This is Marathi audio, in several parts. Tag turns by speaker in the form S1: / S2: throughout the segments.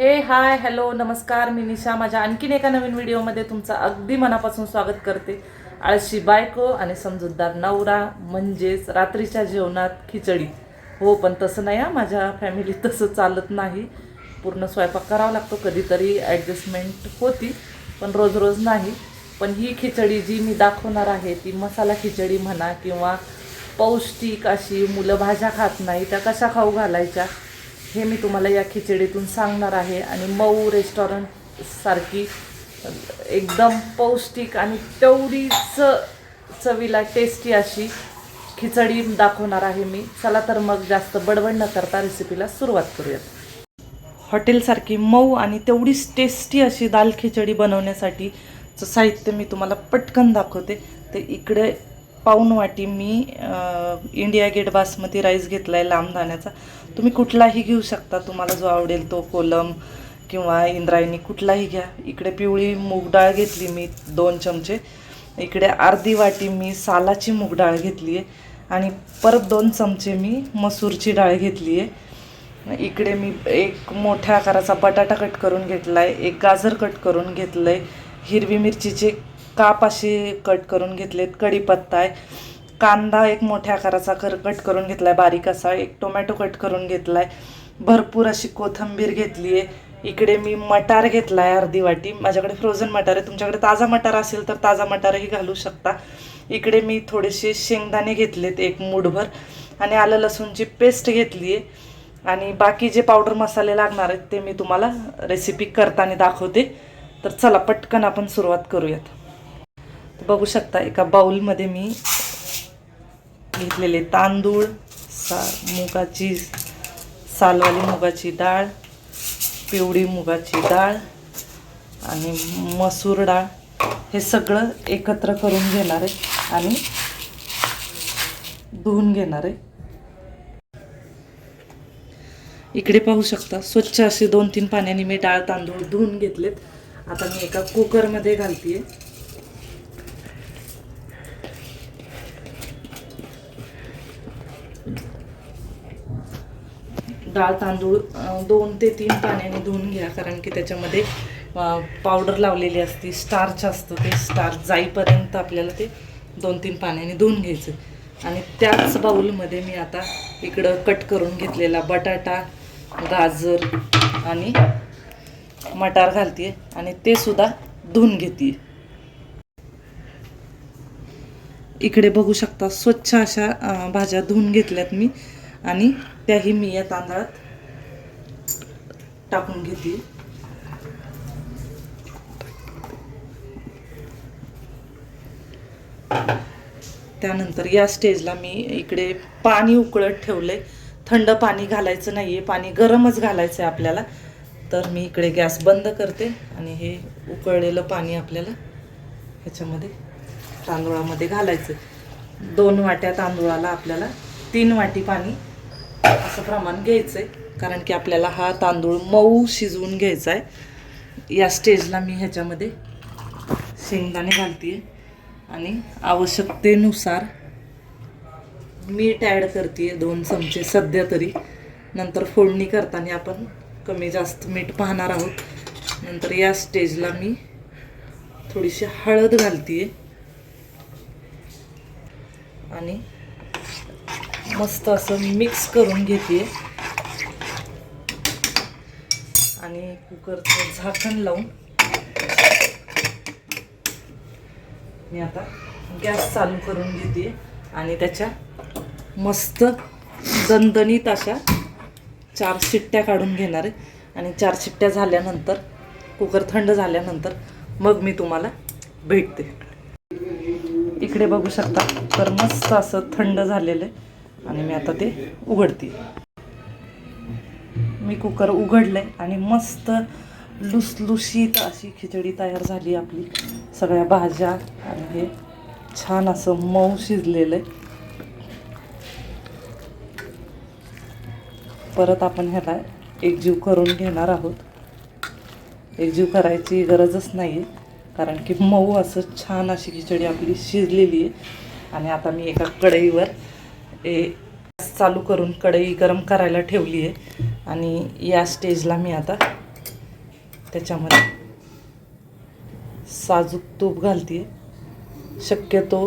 S1: हे हाय हॅलो नमस्कार मी निशा. माझ्या आणखीन एका नवीन व्हिडिओमध्ये तुमचं अगदी मनापासून स्वागत करते. आळशी बायको आणि समजूतदार नवरा म्हणजेच रात्रीच्या जेवणात खिचडी. हो पण तसं नाही हा. माझ्या फॅमिलीत तसं चालत नाही. पूर्ण स्वयंपाक करावा लागतो कधीतरी ॲडजस्टमेंट होती पण रोज रोज नाही. पण ही खिचडी जी मी दाखवणार आहे ती मसाला खिचडी म्हणा किंवा पौष्टिक अशी मुलं भाज्या खात नाही त्या कशा खाऊ घालायच्या? हे मी तुम्हाला या खिचडीतून सांगणार आहे. आणि मऊ रेस्टॉरंट सारखी एकदम पौष्टिक आणि तेवढीच चवीला टेस्टी अशी खिचडी दाखवणार आहे मी. चला तर मग जास्त बडबड न करता रेसिपीला सुरुवात करूयात. हॉटेलसारखी मऊ आणि तेवढीच टेस्टी अशी दाल खिचडी बनवण्यासाठीचं साहित्य मी तुम्हाला पटकन दाखवते. तर इकडे पाऊन वाटी मी इंडिया गेट बासमती राईस घेतला आहे लांब दाण्याचा तुम्ही कुठलाही घेऊ शकता. तुम्हाला जो आवडेल तो कोलम किंवा इंद्रायणी कुठलाही घ्या. इकडे पिवळी मूग डाळ घेतली मी दोन चमचे. इकडे अर्धी वाटी मी सालाची मूग डाळ घेतली आहे. आणि परत दोन चमचे मी मसूरची डाळ घेतली आहे. इकडे मी एक मोठ्या आकाराचा बटाटा कट करून घेतला आहे एक गाजर कट करून घेतलं आहे हिरवी मिरचीचे काप असे कट करून घेतलेत कढीपत्ता आहे. कांदा एक मोठ्या आकाराचा कर कट करून घेतला आहे बारीक असा एक टोमॅटो कट करून घेतला आहे भरपूर अशी कोथिंबीर घेतली आहे. इकडे मी मटार घेतला आहे अर्धी वाटी. माझ्याकडे फ्रोझन मटार आहे. तुमच्याकडे ताजा मटार असेल तर ताजा मटारही घालू शकता. इकडे मी थोडेसे शेंगदाणे घेतलेत एक मूठभर. आणि आलं लसूणची पेस्ट घेतली आहे. आणि बाकी जे पावडर मसाले लागणार आहेत ते मी तुम्हाला रेसिपी करताना दाखवते. तर चला पटकन आपण सुरुवात करूयात. बघू शकता एका बाऊलमध्ये मी घेतलेले तांदूळ सा मुगाची सालवाली मुगाची डाळ पिवळी मुगाची डाळ आणि मसूर डाळ. हे सगळं एकत्र करून घेणार आहे आणि धुवून घेणार आहे. इकडे पाहू शकता स्वच्छ असे दोन तीन पाण्याने मी डाळ तांदूळ धुवून घेतलेत. आता मी एका कुकरमध्ये घालते आहे डाळ तांदूळ दोन ते तीन पाण्याने धुवून घ्या. कारण की त्याच्यामध्ये पावडर लावलेली असते स्टार्च असतं ते स्टार्च जाईपर्यंत आपल्याला ते दोन तीन पाण्याने धुवून घ्यायचं. आणि त्याच बाऊलमध्ये मी आता इकडं कट करून घेतलेला बटाटा गाजर आणि मटार घालते आणि ते सुद्धा धुवून घेते इकडे बघू शकता स्वच्छ अशा भाज्या धुवून घेतल्यात मी. आणि त्याही मी या तांदळात टाकून घेते. त्यानंतर या स्टेजला मी इकडे पाणी उकळत ठेवलंय. थंड पाणी घालायचं नाही आहे पाणी गरमच घालायचं आहे आपल्याला. तर मी इकडे गॅस बंद करते आणि हे उकळलेलं पाणी आपल्याला ह्याच्यामध्ये तांदूळामध्ये घालायचं दोन वाट्या तांदूळाला आपल्याला तीन वाटी पाणी असं प्रमाण घ्यायचं आहे कारण की आपल्याला हा तांदूळ मऊ शिजवून घ्यायचा आहे या स्टेजला मी ह्याच्यामध्ये शेंगदाणे घालते आणि आवश्यकतेनुसार मीठ ॲड करते दोन चमचे सध्या तरी. नंतर फोडणी करताना आपण कमी जास्त मीठ पाहणार आहोत. नंतर या स्टेजला मी थोडीशी हळद घालते आणि मस्त असं मिक्स करून घेते. आणि कुकरचं झाकण लावून. मी आता गॅस चालू करून घेते. आणि त्याच्या मस्त दणदणीत अशा चार शिट्ट्या काढून घेणार आहे. आणि चार शिट्ट्या झाल्यानंतर कुकर थंड झाल्यानंतर मग मी तुम्हाला भेटते. इकडे बघू शकता तर मस्त असं थंड झालेलं आहे. आणि मी आता ते उघडते. मी कुकर उघडलंय आणि मस्त लुसलुशीत अशी खिचडी तयार झाली आपली. सगळ्या भाज्या आणि हे छान असं मऊ शिजलेलं आहे. परत आपण ह्याला एकजीव करून घेणार आहोत. एकजीव करायची गरजच नाही आहे कारण की मऊ असं छान अशी खिचडी आपली शिजलेली आहे. आणि आता मी एका कढईवर हे चालू करून कढई गरम करायला ठेवली आहे आणि या स्टेजला मी आता त्याच्यामध्ये साजूक तूप घालते शक्यतो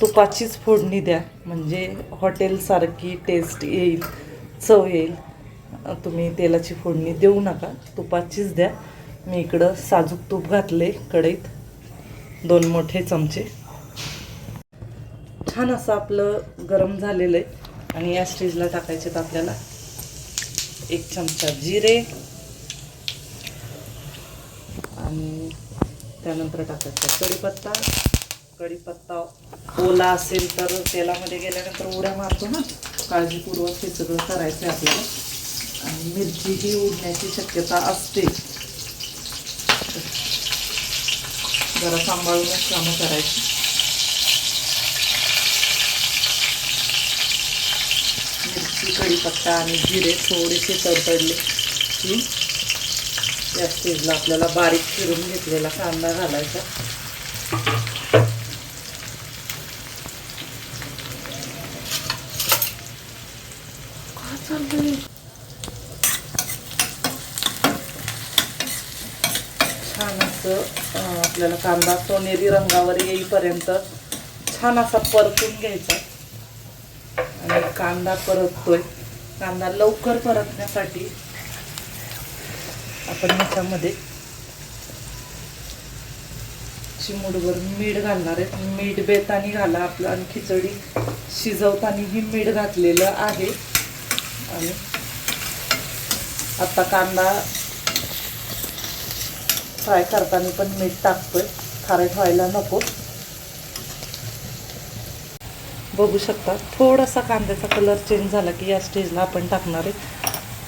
S1: तुपाचीच फोडणी द्या. म्हणजे हॉटेलसारखी टेस्ट येईल चव येईल. तुम्ही तेलाची फोडणी देऊ नका. तुपाचीच द्या. मी इकडं साजूक तूप घातले कढईत. दोन मोठे चमचे. छान असं आपलं गरम झालेलं आहे. आणि या स्टेजला टाकायचे आहेत आपल्याला एक चमचा जिरे. आणि त्यानंतर टाकायचा कढीपत्ता. कढीपत्ता ओला असेल तर तेलामध्ये गेल्यानंतर उड्या मारतो ना. काळजीपूर्वक हे सगळं करायचं आहे आपल्याला. आणि मिरची ही उडण्याची शक्यता असते. जरा सांभाळूनच कामं करायची मिरची कढीपत्ता आणि जिरे थोडेसे तडतडले. की या स्टेजला आपल्याला बारीक चिरून घेतलेला कांदा घालायचा. छान असं आपल्याला कांदा सोनेरी रंगावर येईपर्यंत छान असा परतून घ्यायचा. कांदा परततोय. कांदा लवकर परतण्यासाठी आपण ह्याच्यामध्ये चिमूडभर मीठ घालणार आहे. मीठ बेतानी घाला आपलं. आणि खिचडी शिजवताना ही मीठ घातलेलं आहे. आणि आता कांदा फ्राय करताना पण मीठ टाकतोय. खारट व्हायला नको. बघू शकता. थोडासा कांद्याचा कलर चेंज झाला की या स्टेजला आपण टाकणार आहे.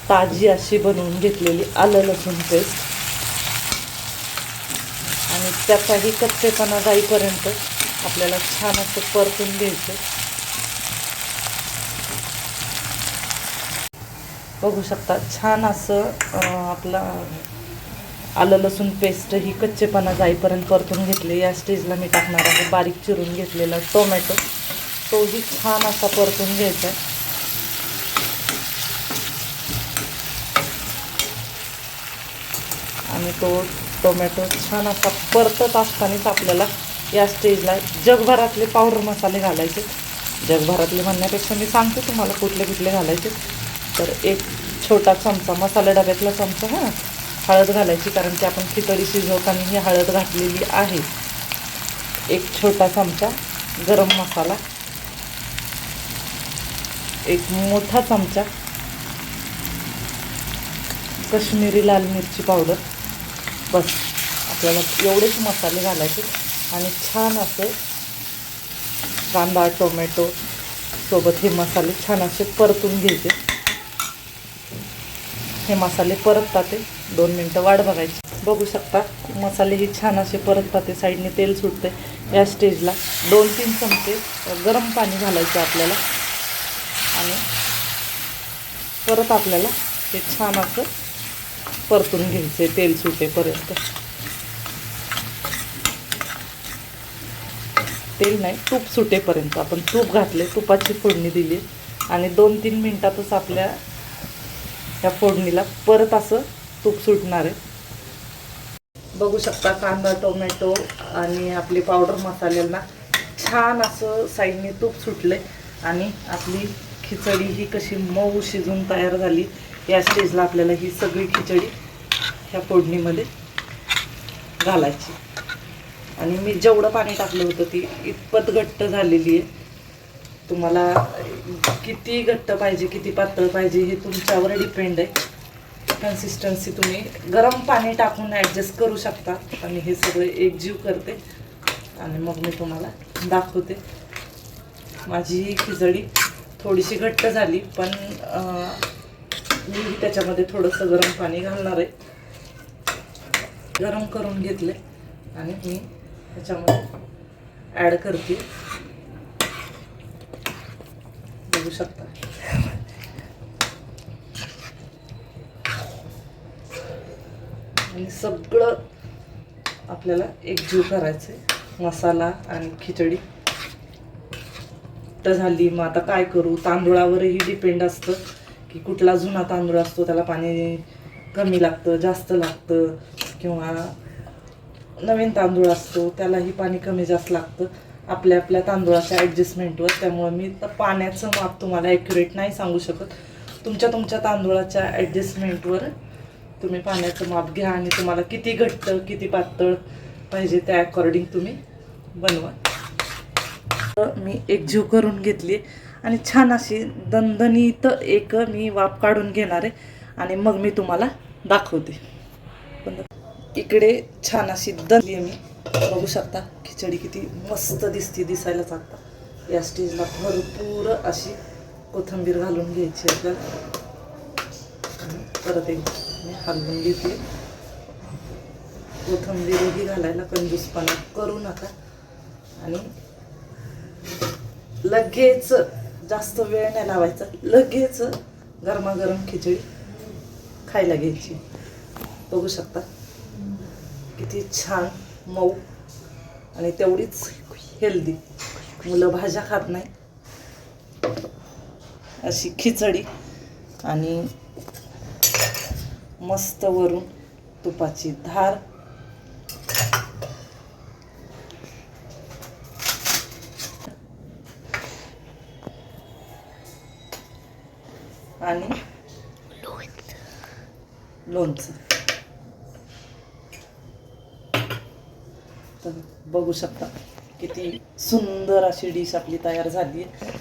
S1: ताजी अशी बनवून घेतलेली आलं लसूण पेस्ट आणि त्याचाही कच्चेपणा जाईपर्यंत आपल्याला छान असं परतून घ्यायचं. बघू शकता छान असं आपला आलं लसूण पेस्ट ही कच्चेपणा जाईपर्यंत परतून घेतले. या स्टेजला मी टाकणार आहे. बारीक चिरून घेतलेला टोमॅटो तोही छान असा परतून घ्यायचा. आहे आणि तो टोमॅटो छान असा परतत असतानाच आपल्याला या स्टेजला जगभरातले पावडर मसाले घालायचे. जगभरातले म्हणण्यापेक्षा मी सांगते तुम्हाला कुठले कुठले घालायचे. तर एक छोटा चमचा मसाला डब्यातला चमचा हां हळद घालायची कारण की आपण खिचडी शिजवताना ही हळद घातलेली आहे. एक छोटा चमचा गरम मसाला. एक मोठा चमचा कश्मीरी लाल मिरची पावडर. बस आपल्याला एवढेच मसाले घालायचे आणि छान असे कांदा टोमॅटो सोबत हे मसाले छान असे परतून घ्यायचे. हे मसाले परततात ते. दोन मिनटं वाढ बघायची. बघू शकता मसाले ही छान असे परततात साईडने तेल सुटते या स्टेजला दोन तीन चमचे गरम पाणी घालायचे आपल्याला. आणि परत आपल्याला हे छान असं परतून घ्यायचे तेल सुटेपर्यंत. तेल नाही तूप सुटेपर्यंत. आपण तूप घातले तुपाची फोडणी दिली आणि दोन तीन मिनटातच आपल्या या फोडणीला परत असं तूप सुटणार आहे. बघू शकता कांदा टोमॅटो आणि आपले पावडर मसाल्यांना छान असं साईडने तूप सुटले आणि आपली खिचडी ही कशी मऊ शिजून तयार झाली या स्टेजला आपल्याला ही सगळी खिचडी ह्या फोडणीमध्ये घालायची. आणि मी जेवढं पाणी टाकलं होतं ती इतपत घट्ट झालेली आहे. तुम्हाला किती घट्ट पाहिजे किती पातळ पाहिजे हे तुमच्यावर डिपेंड आहे. कन्सिस्टन्सी तुम्ही गरम पाणी टाकून ॲडजस्ट करू शकता. आणि हे सगळं एकजीव करते. आणि मग मी तुम्हाला दाखवते. माझी ही खिचडी थोडीशी घट्ट झाली पण मी त्याच्यामध्ये थोडंसं गरम पाणी घालणार आहे. गरम करून घेतले आणि मी त्याच्यामध्ये ॲड करते. बघू शकता. आणि सगळं आपल्याला एकजीव करायचं आहे मसाला आणि खिचडी. घट्ट झाली मग आता काय करू? तांदूळावरही डिपेंड असतं की कुठला जुना तांदूळ असतो त्याला पाणी कमी लागतं जास्त लागतं किंवा नवीन तांदूळ असतो त्यालाही पाणी कमी जास्त लागतं. आपल्या आपल्या तांदूळाच्या ॲडजस्टमेंटवर त्यामुळे मी तर पाण्याचं माप तुम्हाला ॲक्युरेट नाही सांगू शकत. तुमच्या तुमच्या तांदूळाच्या ॲडजस्टमेंटवर तुम्ही पाण्याचं माप घ्या आणि तुम्हाला किती घट्ट किती पातळ पाहिजे त्या अकॉर्डिंग तुम्ही बनवा. मी एक जीव करून घेतली. आणि छान अशी दणदणीत एक मी वाफ काढून घेणार आहे. आणि मग मी तुम्हाला दाखवते. पण इकडे छान अशी दणली मी. बघू शकता खिचडी किती मस्त दिसते दिसायलाच आता या स्टेजला भरपूर अशी कोथिंबीर घालून घ्यायची आपल्याला. आणि परत एक मी हलवून घेते. कोथिंबीरही घालायला कंजूसपणा करू नका. आणि लगेच जास्त वेळ नाही लावायचा. लगेच गरमागरम खिचडी खायला घ्यायची. बघू शकता. किती छान मऊ आणि तेवढीच हेल्दी मुलं भाज्या खात नाही. अशी खिचडी आणि मस्त वरून तुपाची धार आणि लोणचं. तर बघू शकता किती सुंदर अशी डिश आपली तयार झाली. आहे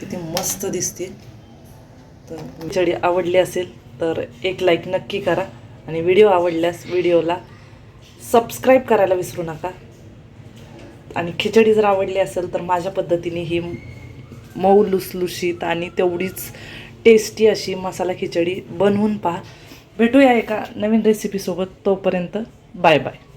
S1: किती मस्त दिसते. तर खिचडी आवडली असेल तर एक लाईक नक्की करा. आणि व्हिडिओ आवडल्यास व्हिडिओला सबस्क्राईब करायला विसरू नका. आणि खिचडी जर आवडली असेल तर माझ्या पद्धतीने ही मऊ लुसलुशीत आणि तेवढीच टेस्टी अशी मसाला खिचडी बनवून पहा. भेटूया एका नवीन रेसिपीसोबत तोपर्यंत. Bye bye